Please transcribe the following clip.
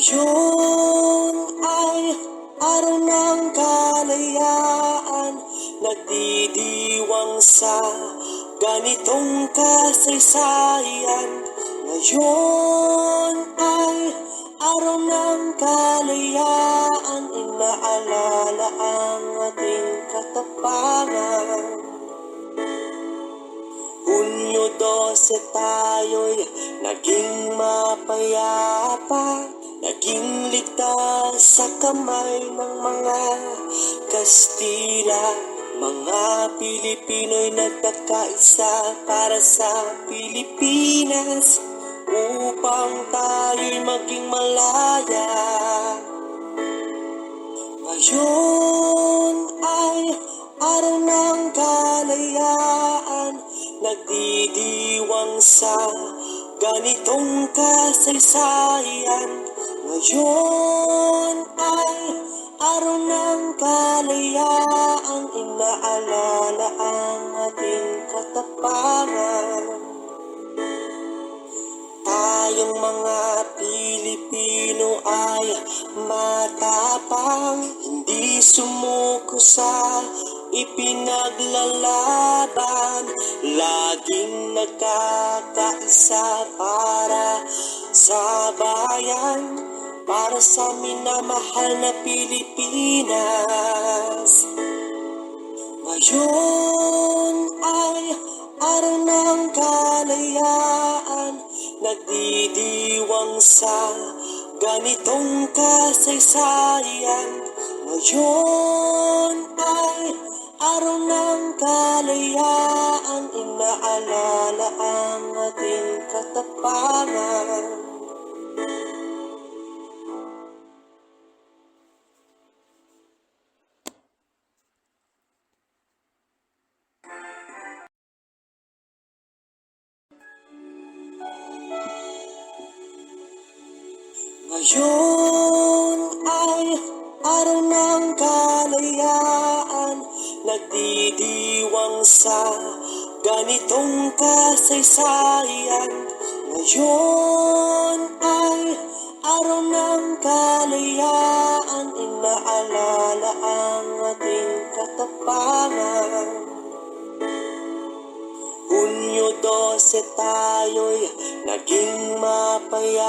Ngayon ay araw ng kalayaan Nagdidiwang sa ganitong kasaysayan. Ngayon ay araw ng kalayaan Inaalala ang ating katapangan. Hunyo 12 tayo'y naging mapayapa Naging sa kamay ng mga Kastila. Mga Pilipino'y nagkakaisa para sa Pilipinas Upang tayo'y maging malaya. Ngayon ay araw ng kalayaan Nagdidiwang sa ganitong kasaysayan Ngayon ay araw ng kalayaan Inaalala ang ating katapangan. Tayong mga Pilipino ay matapang Hindi sumuko sa ipinaglalaban. Laging nagkakaisa para sa bayan Para sa minamahal na Pilipinas. Ngayon ay araw ng kalayaan. Nagdidiwang sa ganitong kasaysayan. Ngayon ay araw ng kalayaan. Inaalala ang ating katapangan Ngayon ay araw ng kalayaan Nagdidiwang sa ganitong kasaysayan. Ngayon ay araw ng kalayaan Inaalala ang ating katapangan. Hunyo 12 tayo'y naging mapaya